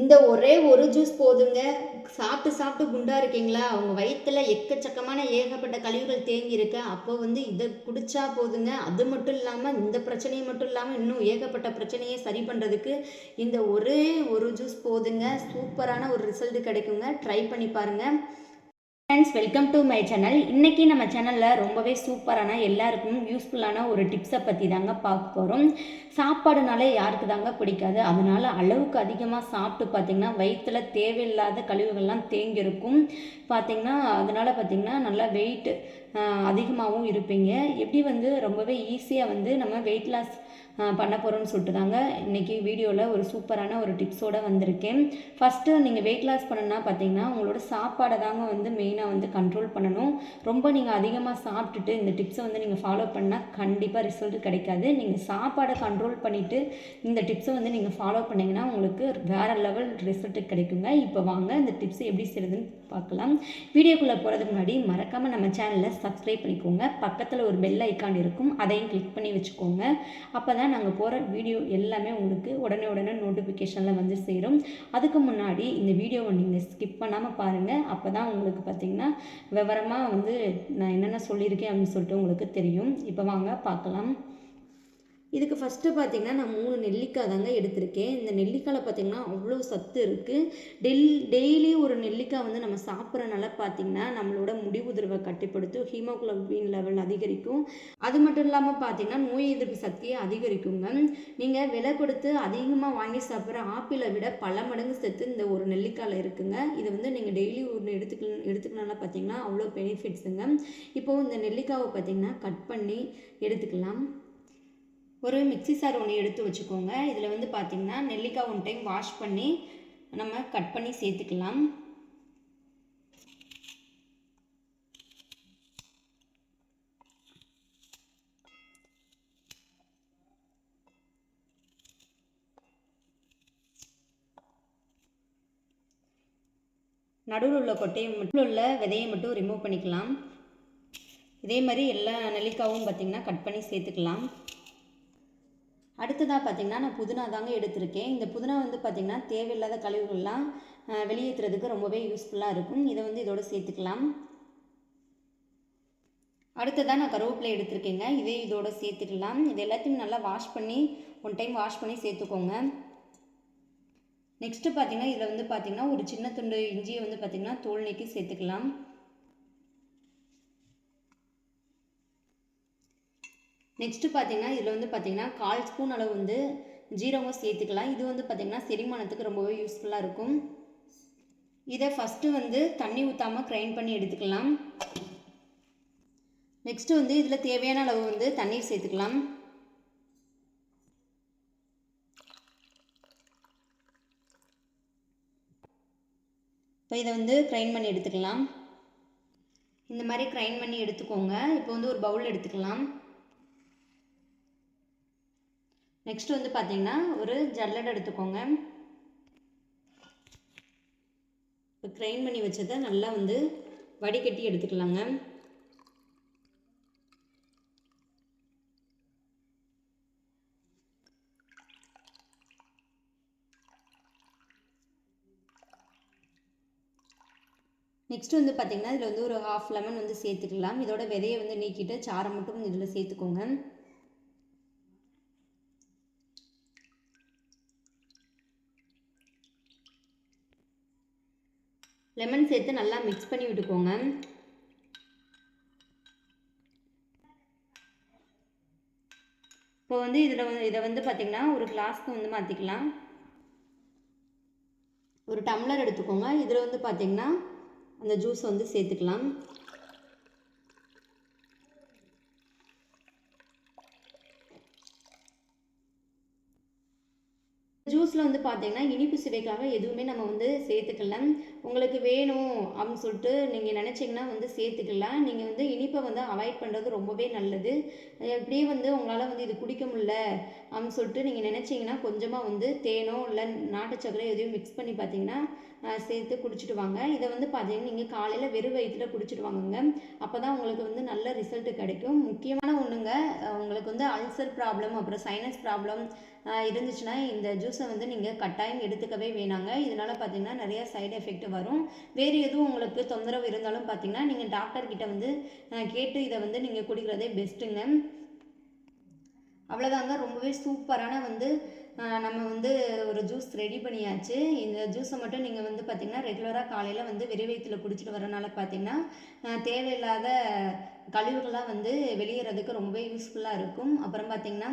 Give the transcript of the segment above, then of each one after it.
இந்த ஒரே ஒரு ஜூஸ் போதுங்க. சாப்பிட்டு சாப்பிட்டு குண்டா இருக்கீங்களா? அவங்க வயிற்றுல எக்கச்சக்கமான ஏகப்பட்ட கழிவுகள் தேங்கி இருக்கு. அப்போ வந்து இதை குடிச்சா போதுங்க. அது மட்டும் இல்லாமல் இந்த பிரச்சனையை மட்டும் இல்லாமல் இன்னும் ஏகப்பட்ட பிரச்சனையை சரி பண்ணுறதுக்கு இந்த ஒரே ஒரு ஜூஸ் போதுங்க. சூப்பரான ஒரு ரிசல்ட் கிடைக்குங்க. ட்ரை பண்ணி பாருங்கள் friends welcome to my channel இன்றைக்கி நம்ம சேனலில் ரொம்பவே சூப்பரான எல்லாருக்கும் யூஸ்ஃபுல்லான ஒரு டிப்ஸை பற்றி தாங்க பார்க்க போகிறோம் சாப்பாடுனாலே யாருக்கு தாங்க பிடிக்காது. அதனால் அளவுக்கு அதிகமாக சாப்பிட்டு பார்த்திங்கன்னா வயிற்றில் தேவையில்லாத கழிவுகள்லாம் தேங்கியிருக்கும். பார்த்திங்கன்னா அதனால் பார்த்திங்கன்னா நல்லா வெயிட் அதிகமாகவும் இருப்பீங்க. எப்படி வந்து ரொம்பவே ஈஸியாக வந்து நம்ம வெயிட் லாஸ் பண்ண போகிறோம்னு சொல்லிட்டு தாங்க இன்றைக்கி வீடியோவில் ஒரு சூப்பரான ஒரு டிப்ஸோடு வந்திருக்கேன். ஃபஸ்ட்டு நீங்கள் வெயிட் லாஸ் பண்ணணும்னா பார்த்தீங்கன்னா உங்களோட சாப்பாடை தாங்க வந்து மெயினாக வந்து கண்ட்ரோல் பண்ணணும். ரொம்ப நீங்கள் அதிகமாக சாப்பிட்டுட்டு இந்த டிப்ஸை வந்து நீங்கள் ஃபாலோ பண்ணால் கண்டிப்பாக ரிசல்ட் கிடைக்காது. நீங்கள் சாப்பாடை கண்ட்ரோல் பண்ணிவிட்டு இந்த டிப்ஸை வந்து நீங்கள் ஃபாலோ பண்ணிங்கன்னா உங்களுக்கு வேறு லெவல் ரிசல்ட் கிடைக்குங்க. இப்போ வாங்க இந்த டிப்ஸை எப்படி செய்கிறதுன்னு பார்க்கலாம். வீடியோக்குள்ளே போகிறதுக்கு முன்னாடி மறக்காமல் நம்ம சேனலை சப்ஸ்கிரைப் பண்ணிக்கோங்க. பக்கத்தில் ஒரு பெல் ஐக்கான் இருக்கும். அதையும் கிளிக் பண்ணி வச்சுக்கோங்க. அப்போ தான் நாங்கள் போகிற வீடியோ எல்லாமே உங்களுக்கு உடனே உடனே நோட்டிஃபிகேஷனில் வந்து சேரும். அதுக்கு முன்னாடி இந்த வீடியோவை நீங்கள் ஸ்கிப் பண்ணாமல் பாருங்கள் அப்போ தான் உங்களுக்கு பார்த்திங்கன்னா விவரமாக வந்து நான் என்னென்ன சொல்லியிருக்கேன் அப்படின்னு சொல்லிட்டு உங்களுக்கு தெரியும். இப்போ வாங்க பார்க்கலாம். இதுக்கு ஃபஸ்ட்டு பார்த்தீங்கன்னா நான் மூணு நெல்லிக்காய் தாங்க எடுத்திருக்கேன். இந்த நெல்லிக்காயில் பார்த்தீங்கன்னா அவ்வளோ சத்து இருக்குது டெல் டெய்லி ஒரு நெல்லிக்காய் வந்து நம்ம சாப்பிட்றனால பார்த்தீங்கன்னா நம்மளோட முடி உதிர்வை கட்டுப்படுத்தும் ஹீமோகுளோபின் லெவல் அதிகரிக்கும். அது மட்டும் இல்லாமல் பார்த்தீங்கன்னா நோய் எதிர்ப்பு சக்தியை அதிகரிக்குங்க நீங்கள் விலை கொடுத்து அதிகமாக வாங்கி சாப்பிட்ற ஆப்பிளை விட பல மடங்கு சத்து இந்த ஒரு நெல்லிக்காயில் இருக்குங்க. இது வந்து நீங்கள் டெய்லி ஒன்று எடுத்துக்க எடுத்துக்கனால பார்த்தீங்கன்னா அவ்வளோ பெனிஃபிட்ஸுங்க இப்போது இந்த நெல்லிக்காவை பார்த்தீங்கன்னா கட் பண்ணி எடுத்துக்கலாம். ஒரு மிக்சி சார் ஒன்று எடுத்து வச்சுக்கோங்க. இதில் வந்து பார்த்திங்கன்னா நெல்லிக்காய் ஒன் டைம் வாஷ் பண்ணி நம்ம கட் பண்ணி சேர்த்துக்கலாம். நடுவில் உள்ள கொட்டையை மட்டும் உள்ள விதையை மட்டும் ரிமூவ் பண்ணிக்கலாம். இதே மாதிரி எல்லா நெல்லிக்காவும் பார்த்திங்கன்னா கட் பண்ணி சேர்த்துக்கலாம். அடுத்ததாக பார்த்திங்கன்னா நான் புதினா தாங்க எடுத்திருக்கேன். இந்த புதினா வந்து பார்த்திங்கன்னா தேவையில்லாத கழிவுகள்லாம் வெளியேற்றுறதுக்கு ரொம்பவே யூஸ்ஃபுல்லாக இருக்கும். இதை வந்து இதோடு சேர்த்துக்கலாம். அடுத்ததாக நான் கருவேப்பிலை எடுத்திருக்கேங்க. இதே இதோட சேர்த்துக்கலாம். இது எல்லாத்தையும் நல்லா வாஷ் பண்ணி ஒன் டைம் வாஷ் பண்ணி சேர்த்துக்கோங்க. நெக்ஸ்ட்டு பார்த்திங்கன்னா இதில் வந்து பார்த்திங்கன்னா ஒரு சின்ன துண்டு இஞ்சியை வந்து பார்த்திங்கன்னா தோல் நீக்கி சேர்த்துக்கலாம். நெக்ஸ்ட்டு பார்த்தீங்கன்னா இதில் வந்து பார்த்தீங்கன்னா கால் ஸ்பூன் அளவு வந்து ஜீரகம் சேர்த்துக்கலாம். இது வந்து பார்த்திங்கன்னா செரிமானத்துக்கு ரொம்பவே யூஸ்ஃபுல்லாக இருக்கும். இதை ஃபஸ்ட்டு வந்து தண்ணி ஊற்றாமல் கிரைண்ட் பண்ணி எடுத்துக்கலாம். நெக்ஸ்ட்டு வந்து இதில் தேவையான அளவு வந்து தண்ணீர் சேர்த்துக்கலாம். இப்போ இதை வந்து கிரைண்ட் பண்ணி எடுத்துக்கலாம். இந்த மாதிரி கிரைண்ட் பண்ணி எடுத்துக்கோங்க. இப்போ வந்து ஒரு பவுல் எடுத்துக்கலாம். நெக்ஸ்ட் வந்து பார்த்தீங்கன்னா ஒரு ஜல்லடை எடுத்துக்கோங்க. இப்போ க்ரைண்ட் பண்ணி வச்சதை நல்லா வந்து வடிகட்டி எடுத்துக்கலாங்க. நெக்ஸ்ட் வந்து பார்த்திங்கன்னா இதில் வந்து ஒரு ஹாஃப் லெமன் வந்து சேர்த்துக்கலாம். இதோட விதையை வந்து நீக்கிட்டு சாரை மட்டும் இதில் சேர்த்துக்கோங்க. லெமன் சேர்த்து நல்லா மிக்ஸ் பண்ணி விட்டுக்கோங்க. இப்போ வந்து இதில் வந்து இதை வந்து பார்த்திங்கன்னா ஒரு கிளாஸ்க்கு வந்து மாற்றிக்கலாம் ஒரு டம்ளர் எடுத்துக்கோங்க. இதில் வந்து பார்த்திங்கன்னா அந்த ஜூஸ் வந்து சேர்த்துக்கலாம். ஜூஸில் வந்து பார்த்தீங்கன்னா இனிப்பு சுவைக்காக எதுவுமே நம்ம வந்து சேர்த்துக்கலாம் உங்களுக்கு வேணும் அப்படின்னு சொல்லிட்டு நீங்கள் நினச்சிங்கன்னா வந்து சேர்த்துக்கலாம் நீங்கள் வந்து இனிப்பை வந்து அவாய்ட் பண்ணுறது ரொம்பவே நல்லது. எப்படியே வந்து உங்களால் வந்து இது குடிக்க முடியல அப்படின்னு சொல்லிட்டு நீங்கள் நினச்சிங்கன்னா கொஞ்சமாக வந்து தேனோ இல்லை நாட்டு சக்கரை எதையும் மிக்ஸ் பண்ணி பார்த்தீங்கன்னா சேர்த்து குடிச்சிட்டு வாங்க. இதை வந்து பார்த்தீங்கன்னா நீங்கள் காலையில் வெறும் வயிற்றில் குடிச்சிட்டு வாங்குங்க. அப்போ தான் உங்களுக்கு வந்து நல்ல ரிசல்ட் கிடைக்கும். முக்கியமான ஒன்றுங்க உங்களுக்கு வந்து அல்சர் ப்ராப்ளம் அப்புறம் சைனஸ் ப்ராப்ளம் இருந்துச்சுன்னா இந்த ஜூஸை வந்து நீங்கள் கட்டாயம் எடுத்துக்கவே வேணாங்க. இதனால் பார்த்தீங்கன்னா நிறையா சைடு எஃபெக்ட் வரும். வேறு எதுவும் உங்களுக்கு தொந்தரவு இருந்தாலும் பார்த்தீங்கன்னா நீங்கள் டாக்டர்கிட்ட வந்து கேட்டு இதை வந்து நீங்கள் குடிக்கிறதே பெஸ்ட்டுங்க அவ்வளோதாங்க ரொம்பவே சூப்பரான வந்து நம்ம வந்து ஒரு ஜூஸ் ரெடி பண்ணியாச்சு. இந்த ஜூஸை மட்டும் நீங்கள் வந்து பார்த்தீங்கன்னா ரெகுலராக காலையில் வந்து வெறி வயிற்றில் குடிச்சிட்டு வரனால பார்த்தீங்கன்னா தேவையில்லாத கழிவுகள்லாம் வந்து வெளியேறதுக்கு ரொம்பவே யூஸ்ஃபுல்லாக இருக்கும். அப்புறம் பார்த்தீங்கன்னா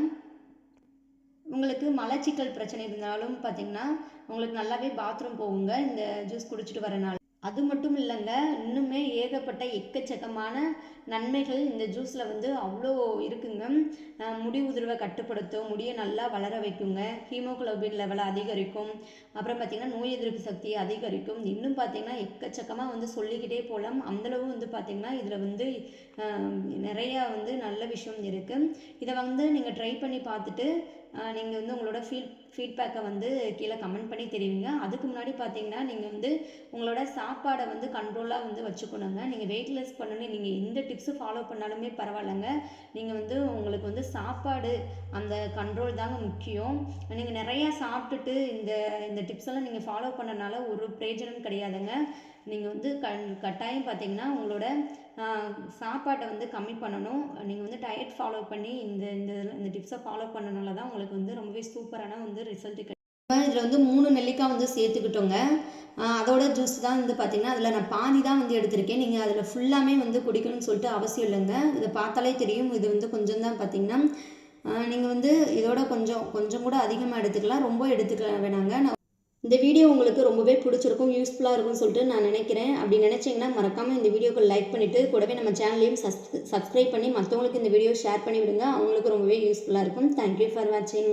உங்களுக்கு மலச்சிக்கல் பிரச்சனை இருந்தாலும் பார்த்தீங்கன்னா உங்களுக்கு நல்லாவே பாத்ரூம் போகுங்க. இந்த ஜூஸ் குடிச்சிட்டு வரனால அது மட்டும் இல்லைங்க இன்னுமே ஏகப்பட்ட எக்கச்சக்கமான நன்மைகள் இந்த ஜூஸில் வந்து அவ்வளோ இருக்குங்க. முடி உதிர்வை கட்டுப்படுத்தும் முடியை நல்லா வளர வைக்குங்க. ஹீமோகுளோபின் லெவலை அதிகரிக்கும். அப்புறம் பார்த்திங்கன்னா நோய் எதிர்ப்பு சக்தியை அதிகரிக்கும். இன்னும் பார்த்திங்கன்னா எக்கச்சக்கமாக வந்து சொல்லிக்கிட்டே போகலாம் அந்தளவு வந்து பார்த்திங்கன்னா இதில் வந்து நிறையா வந்து நல்ல விஷயம் இருக்குது இதை வந்து நீங்கள் ட்ரை பண்ணி பார்த்துட்டு நீங்கள் வந்து உங்களோட ஃபீல் ஃபீட்பேக்கை வந்து கீழே கமெண்ட் பண்ணி தெரிவிங்க. அதுக்கு முன்னாடி பார்த்தீங்கன்னா நீங்கள் வந்து உங்களோட சாப்பாடை வந்து கண்ட்ரோலாக வந்து வச்சுக்கணுங்க. நீங்கள் வெயிட் லெஸ் பண்ணணும். நீங்கள் எந்த டிப்ஸு ஃபாலோ பண்ணாலுமே பரவாயில்லைங்க. நீங்கள் வந்து உங்களுக்கு வந்து சாப்பாடு அந்த கண்ட்ரோல் தாங்க முக்கியம். நீங்கள் நிறையா சாப்பிட்டுட்டு இந்த இந்த டிப்ஸ் எல்லாம் நீங்கள் ஃபாலோ பண்ணனால ஒரு பிரயோஜனம் கிடையாதுங்க. நீங்கள் வந்து கண் கட்டாயம் பார்த்தீங்கன்னா உங்களோட சாப்பாட்டை வந்து கம்மி பண்ணணும். நீங்கள் வந்து டயட் ஃபாலோ பண்ணி இந்த இந்த இந்த டிப்ஸை ஃபாலோ பண்ணனால தான் உங்களுக்கு வந்து ரொம்பவே சூப்பரான வந்து ரிசல்ட் கிடைக்கும் இதில் வந்து மூணு நெல்லிக்காய் வந்து சேர்த்துக்கிட்டோங்க. அதோட ஜூஸ் தான் வந்து பார்த்தீங்கன்னா அதில் நான் பாதி தான் வந்து எடுத்திருக்கேன். நீங்கள் அதில் ஃபுல்லாமே வந்து குடிக்கணும்னு சொல்லிட்டு அவசியம் இல்லைங்க. இதை பார்த்தாலே தெரியும். இது வந்து கொஞ்சம் தான் பார்த்தீங்கன்னா நீங்கள் வந்து இதோட கொஞ்சம் கொஞ்சம் கூட அதிகமாக எடுத்துக்கலாம். ரொம்ப எடுத்துக்கலாம் வேணாங்க நான் இந்த வீடியோ உங்களுக்கு ரொம்பவே பிடிச்சிருக்கும் யூஸ்ஃபுல்லாக இருக்கும்னு சொல்லிட்டு நான் நினைக்கிறேன். அப்படி நினச்சிங்கன்னா மறக்காமல் இந்த வீடியோக்கு லைக் பண்ணிவிட்டு கூடவே நம்ம சேனலையும் சஸ் சப்ஸ்கிரைப் பண்ணி மற்றவங்களுக்கு இந்த வீடியோ ஷேர் பண்ணி விடுங்க அவங்களுக்கு ரொம்பவே யூஸ்ஃபுல்லாக இருக்கும். தேங்க்யூ ஃபார் வாட்சிங்